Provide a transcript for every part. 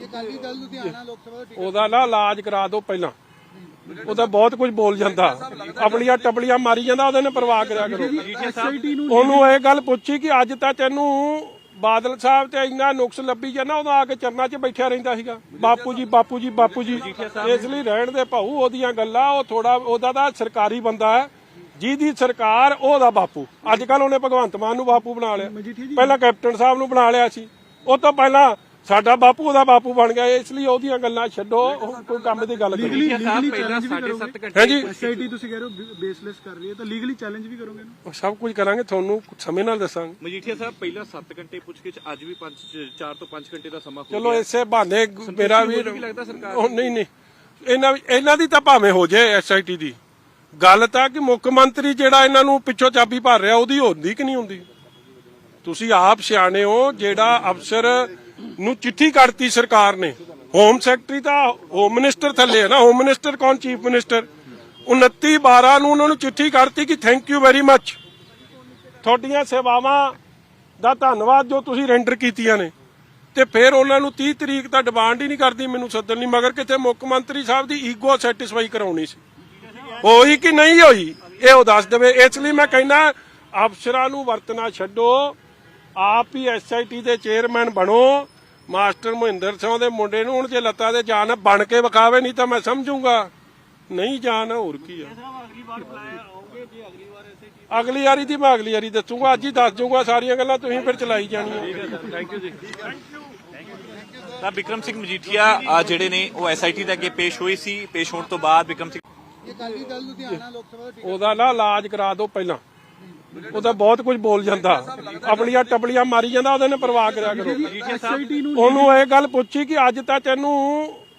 ਇਹ ਅਕਾਲੀ ਦਲ ਲੁਧਿਆਣਾ ਲੋਕ ਸਭਾ ਦਾ ਟਿਕਟ ਉਹਦਾ ਨਾ ਇਲਾਜ ਕਰਾ ਦਿਓ ਪਹਿਲਾਂ ਉਹਦਾ ਬਹੁਤ ਕੁਝ ਬੋਲ ਜਾਂਦਾ ਆਪਣੀਆਂ ਟਪਲੀਆਂ ਮਾਰੀ ਜਾਂਦਾ ਉਹਦੇ ਨੇ ਪਰਵਾਹ ਕਰਿਆ ਕਰੋ ਉਹਨੂੰ ਇਹ ਗੱਲ ਪੁੱਛੀ ਕਿ ਅੱਜ ਤਾਂ ਤੈਨੂੰ ਬਾਦਲ ਸਾਹਿਬ ਤੇ ਇੰਨਾ ਨੁਕਸ ਲੱਭੀ ਜਾਂਦਾ ਉਦੋਂ ਆ ਕੇ ਚਰਨਾਂ 'ਚ ਬੈਠਿਆ ਰਹਿੰਦਾ ਸੀਗਾ ਬਾਪੂ ਜੀ ਬਾਪੂ ਜੀ ਬਾਪੂ ਜੀ ਇਸ ਲਈ ਰਹਿਣ ਦੇ ਭਾਊ ਉਹਦੀਆਂ ਗੱਲਾਂ ਉਹ ਥੋੜਾ ਉਹਦਾ ਤਾਂ ਸਰਕਾਰੀ ਬੰਦਾ ਹੈ ਜਿਹਦੀ ਸਰਕਾਰ ਉਹਦਾ ਬਾਪੂ ਅੱਜ ਕੱਲ ਉਹਨੇ ਭਗਵੰਤ ਮਾਨ ਨੂੰ ਬਾਪੂ ਬਣਾ ਲਿਆ ਪਹਿਲਾਂ ਕੈਪਟਨ ਸਾਹਿਬ ਨੂੰ ਬਣਾ ਲਿਆ ਸੀ ਉਹ ਤੋਂ ਪਹਿਲਾਂ ਸਾਡਾ ਬਾਪੂ ਉਹਦਾ ਬਾਪੂ ਬਣ ਗਿਆ ਇਸ ਲਈ ਉਹਦੀਆਂ ਗੱਲਾਂ ਛੱਡੋ ਕੋਈ ਕੰਮ ਦੀ ਗੱਲ ਕਰੋ ਲੀਗਲੀ ਪਹਿਲਾਂ 7.5 ਘੰਟੇ ਹਾਂਜੀ। ਐਸਆਈਟੀ ਤੁਸੀਂ ਕਹਿ ਰਹੇ ਹੋ ਬੇਸਲੈਸ ਕਰ ਰਹੀ ਹੈ ਤਾਂ ਲੀਗਲੀ ਚੈਲੰਜ ਵੀ ਕਰੋਗੇ ਨਾ। ਉਹ ਸਭ ਕੁਝ ਕਰਾਂਗੇ ਤੁਹਾਨੂੰ ਸਮੇਂ ਨਾਲ ਦੱਸਾਂਗੇ। ਮਜੀਠੀਆ ਸਾਹਿਬ ਪਹਿਲਾਂ 7 ਘੰਟੇ ਪੁੱਛ ਕੇ ਅੱਜ ਵੀ 5 4 ਤੋਂ 5 ਘੰਟੇ ਦਾ ਸਮਾਂ ਹੋ ਚਲੋ ਗਿਆ। ਇਸੇ ਬਹਾਨੇ ਮੇਰਾ ਵੀ ਵੀ ਲੱਗਦਾ ਸਰਕਾਰ ਉਹ ਨਹੀਂ ਨਹੀਂ। ਇਹਨਾਂ ਇਹਨਾਂ ਦੀ ਤਾਂ ਭਾਵੇਂ ਹੋ ਜਾਏ ਐਸਆਈਟੀ ਦੀ। ਗੱਲ ਤਾਂ ਕਿ ਮੁੱਖ ਮੰਤਰੀ ਜਿਹੜਾ ਇਹਨਾਂ ਨੂੰ ਪਿੱਛੋਂ ਚਾਬੀ ਭਰ ਰਿਹਾ ਉਹਦੀ ਹੁੰਦੀ ਕਿ ਨਹੀਂ ਹੁੰਦੀ? ਤੁਸੀਂ ਆਪ ਸਿਆਣੇ ਹੋ ਜਿਹੜਾ ਅਫਸਰ ਨੂੰ ਚਿੱਠੀ ਕੱਢਤੀ ਸਰਕਾਰ ਨੇ। ਹੋਮ ਸੈਕਟਰੀ ਤਾਂ ਹੋਮ ਮਿਨਿਸਟਰ ਥੱਲੇ ਹੈ ਨਾ। ਹੋਮ ਮਿਨਿਸਟਰ ਕੌਣ? ਚੀਫ ਮਿਨਿਸਟਰ 29 12 ਨੂੰ ਉਹਨਾਂ ਨੂੰ ਚਿੱਠੀ ਕੱਢਤੀ ਕਿ ਥੈਂਕ ਯੂ ਵੈਰੀ ਮੱਚ ਤੁਹਾਡੀਆਂ ਸੇਵਾਵਾਂ ਦਾ ਧੰਨਵਾਦ ਜੋ ਤੁਸੀਂ ਰੈਂਡਰ ਕੀਤੀਆਂ ਨੇ। ਤੇ ਫਿਰ ਉਹਨਾਂ ਨੂੰ 30 ਤਰੀਕ ਤਾਂ ਡਿਮਾਂਡ ਹੀ ਨਹੀਂ ਕਰਦੀ, ਮੈਨੂੰ ਸੱਦਣ ਨਹੀਂ ਮਗਰ ਕਿਤੇ ਮੁੱਖ ਮੰਤਰੀ ਸਾਹਿਬ ਦੀ ਈਗੋ ਸੈਟੀਸਫਾਈ ਕਰਾਉਣੀ ਸੀ। ਹੋਈ ਕਿ ਨਹੀਂ ਹੋਈ? ਇਹ ਉਹ ਦੱਸ ਦੇਵੇ। ਇਸ ਲਈ ਮੈਂ ਕਹਿੰਦਾ, ਅਫਸਰਾਂ ਨੂੰ ਵਰਤਣਾ ਛੱਡੋ। ਆਪ ਹੀ ਐਸਆਈਟੀ ਦੇ ਚੇਅਰਮੈਨ ਬਣੋ ਮਾਸਟਰ ਮਹਿੰਦਰ ਸਿੰਘ ਦੇ ਮੁੰਡੇ ਨੂੰ ਹੁਣ ਜੇ ਲੱਤਾਂ ਦੇ ਜਾਨ ਬਣ ਕੇ ਵਿਖਾਵੇ ਨਹੀਂ ਤਾਂ ਮੈਂ ਸਮਝੂੰਗਾ। ਨਹੀਂ ਜਾਨ ਹੋਰ ਕੀ ਆ। ਅਗਲੀ ਵਾਰੀ ਦੀ ਮੈਂ ਅਗਲੀ ਵਾਰੀ ਦੱਸੂਗਾ ਅੱਜ ਹੀ ਦੱਸ ਦੂੰਗਾ ਸਾਰੀਆਂ ਗੱਲਾਂ ਤੁਸੀਂ ਫਿਰ ਚਲਾਈ ਜਾਣੀਆਂ। ਥੈਂਕ ਯੂ ਜੀ। ਤਾਂ ਵਿਕਰਮ ਸਿੰਘ ਮਜੀਠੀਆ ਆ ਜਿਹੜੇ ਨੇ ਉਹ ਐਸਆਈਟੀ ਦੇ ਅੱਗੇ ਪੇਸ਼ ਹੋਏ ਸੀ ਪੇਸ਼ ਹੋਣ ਤੋਂ ਬਾਅਦ ਵਿਕਰਮ ਸਿੰਘ ਇਹ ਅਕਾਲੀ ਦਲ ਲੁਧਿਆਣਾ ਲੋਕ ਸਭਾ ਦਾ ਟਿਕਟ ਉਹਦਾ ਨਾ ਇਲਾਜ ਕਰਾ ਦਿਓ ਪਹਿਲਾਂ। ਉਹਦਾ ਬਹੁਤ ਕੁਝ ਬੋਲ ਜਾਂਦਾ। ਆਪਣੀਆਂ ਟਪਲੀਆਂ ਮਾਰੀ ਜਾਂਦਾ ਉਹਦੇ ਨੇ ਪਰਵਾਹ ਕਰਿਆ ਕਰੋ। ਉਹਨੂੰ ਇਹ ਗੱਲ ਪੁੱਛੀ ਕਿ ਅੱਜ ਤਾਂ ਤੈਨੂੰ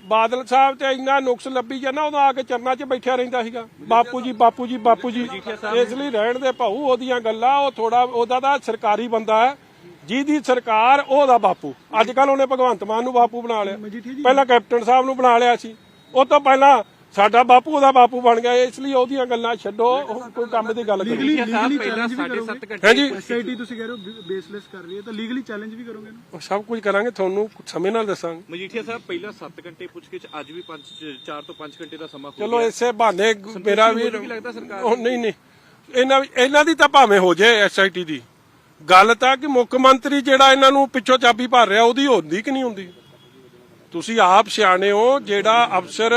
ਬਾਦਲ ਸਾਹਿਬ ਤੇ ਇੰਨਾ ਨੁਕਸ ਲੱਭੀ ਜਾਂਦਾ ਉਦੋਂ ਆ ਕੇ ਚਰਨਾਂ 'ਚ ਬੈਠਿਆ ਰਹਿੰਦਾ ਸੀਗਾ। ਬਾਪੂ ਜੀ ਬਾਪੂ ਜੀ ਬਾਪੂ ਜੀ ਇਸ ਲਈ ਰਹਿਣ ਦੇ ਭਾਊ ਉਹਦੀਆਂ ਗੱਲਾਂ ਉਹ ਥੋੜਾ ਉਹਦਾ ਤਾਂ ਸਰਕਾਰੀ ਬੰਦਾ ਹੈ। ਜਿਹਦੀ ਸਰਕਾਰ ਉਹਦਾ ਬਾਪੂ। ਅੱਜ ਕੱਲ ਉਹਨੇ ਭਗਵੰਤ ਮਾਨ ਨੂੰ ਬਾਪੂ ਬਣਾ ਲਿਆ। ਪਹਿਲਾਂ ਕੈਪਟਨ ਸਾਹਿਬ ਨੂੰ ਬਣਾ ਲਿਆ ਸੀ। ਉਹ ਤੋਂ ਪਹਿਲਾਂ ਸਾਡਾ ਬਾਪੂ ਉਹਦਾ ਬਾਪੂ ਬਣ ਗਿਆ ਇਸ ਲਈ ਉਹਦੀਆਂ ਗੱਲਾਂ ਛੱਡੋ ਕੋਈ ਕੰਮ ਦੀ ਗੱਲ ਕਰੋ ਮਜੀਠੀਆ ਸਾਹਿਬ ਪਹਿਲਾਂ 7.5 ਘੰਟੇ ਹਾਂਜੀ। ਐਸਆਈਟੀ ਤੁਸੀਂ ਕਹਿ ਰਹੇ ਹੋ ਬੇਸਲੈਸ ਕਰ ਰਹੀ ਹੈ ਤਾਂ ਲੀਗਲੀ ਚੈਲੰਜ ਵੀ ਕਰੋਗੇ ਨਾ? ਉਹ ਸਭ ਕੁਝ ਕਰਾਂਗੇ ਤੁਹਾਨੂੰ ਸਮੇਂ ਨਾਲ ਦੱਸਾਂਗੇ। ਮਜੀਠੀਆ ਸਾਹਿਬ ਪਹਿਲਾਂ 7 ਘੰਟੇ ਪੁੱਛ ਕੇ ਅੱਜ ਵੀ 5 4 ਤੋਂ 5 ਘੰਟੇ ਦਾ ਸਮਾਂ ਹੋ ਚਲੋ ਇਸੇ ਬਹਾਨੇ ਮੇਰਾ ਵੀ ਲੱਗਦਾ ਸਰਕਾਰ ਉਹ ਨਹੀਂ ਨਹੀਂ। ਇਹਨਾਂ ਇਹਨਾਂ ਦੀ ਤਾਂ ਭਾਵੇਂ ਹੋ ਜਾਏ ਐਸਆਈਟੀ ਦੀ। ਗੱਲ ਤਾਂ ਕਿ ਮੁੱਖ ਮੰਤਰੀ ਜਿਹੜਾ ਇਹਨਾਂ ਨੂੰ ਪਿੱਛੋਂ ਚਾਬੀ ਭਰ ਰਿਹਾ ਉਹਦੀ ਹੁੰਦੀ ਕਿ ਨਹੀਂ ਹੁੰਦੀ? ਤੁਸੀਂ ਆਪ ਸਿਆਣੇ ਹੋ ਜਿਹੜਾ ਅਫਸਰ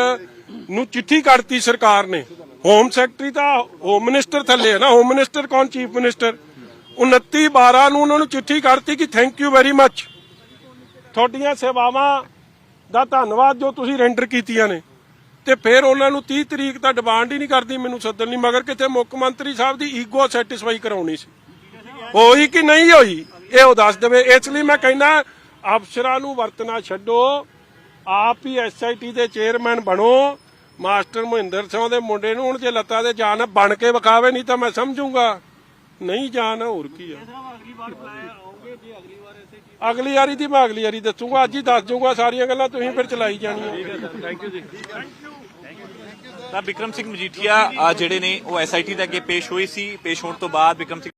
ਨੂੰ ਚਿੱਠੀ ਕੱਢਤੀ ਸਰਕਾਰ ਨੇ। ਹੋਮ ਸੈਕਟਰੀ ਤਾਂ ਹੋਮ ਮਿਨਿਸਟਰ ਥੱਲੇ ਹੈ ਨਾ। ਹੋਮ ਮਿਨਿਸਟਰ ਕੌਣ? ਚੀਫ ਮਿਨਿਸਟਰ 29 12 ਨੂੰ ਉਹਨਾਂ ਨੂੰ ਚਿੱਠੀ ਕੱਢਤੀ ਕਿ ਥੈਂਕ ਯੂ ਵੈਰੀ ਮੱਚ ਤੁਹਾਡੀਆਂ ਸੇਵਾਵਾਂ ਦਾ ਧੰਨਵਾਦ ਜੋ ਤੁਸੀਂ ਰੈਂਡਰ ਕੀਤੀਆਂ ਨੇ। ਤੇ ਫਿਰ ਉਹਨਾਂ ਨੂੰ 30 ਤਰੀਕ ਤਾਂ ਡਿਮਾਂਡ ਹੀ ਨਹੀਂ ਕਰਦੀ, ਮੈਨੂੰ ਸੱਦਣ ਨਹੀਂ ਮਗਰ ਕਿਤੇ ਮੁੱਖ ਮੰਤਰੀ ਸਾਹਿਬ ਦੀ ਈਗੋ ਸੈਟੀਸਫਾਈ ਕਰਾਉਣੀ ਸੀ। ਹੋਈ ਕਿ ਨਹੀਂ ਹੋਈ? ਇਹ ਉਹ ਦੱਸ ਦੇਵੇ। ਇਸ ਲਈ ਮੈਂ ਕਹਿੰਦਾ, ਅਫਸਰਾਂ ਨੂੰ ਵਰਤਣਾ ਛੱਡੋ। ਆਪ ਹੀ ਐਸਆਈਟੀ ਦੇ ਚੇਅਰਮੈਨ ਬਣੋ, ਮਾਸਟਰ ਮਹਿੰਦਰ ਸਿੰਘ ਦੇ ਮੁੰਡੇ ਨੂੰ ਹੁਣ ਜੇ ਲੱਤਾਂ ਦੇ ਜਾਨ ਬਣ ਕੇ ਵਿਖਾਵੇ ਨਹੀਂ ਤਾਂ ਮੈਂ ਸਮਝੂੰਗਾ। ਨਹੀਂ ਜਾਨ, ਹੋਰ ਕੀ ਆ। ਅਗਲੀ ਵਾਰੀ ਦੀ ਮੈਂ ਅਗਲੀ ਵਾਰੀ ਦੱਸੂਗਾ, ਅੱਜ ਹੀ ਦੱਸ ਦੂੰਗਾ ਸਾਰੀਆਂ ਗੱਲਾਂ, ਤੁਸੀਂ ਫਿਰ ਚਲਾਈ ਜਾਣੀਆਂ। ਥੈਂਕ ਯੂ ਜੀ। ਤਾਂ ਵਿਕਰਮ ਸਿੰਘ ਮਜੀਠੀਆ ਜਿਹੜੇ ਨੇ, ਉਹ ਐਸਆਈਟੀ ਦੇ ਅੱਗੇ ਪੇਸ਼ ਹੋਈ ਸੀ, ਪੇਸ਼ ਹੋਣ ਤੋਂ ਬਾਅਦ ਵਿਕਰਮ ਸਿੰਘ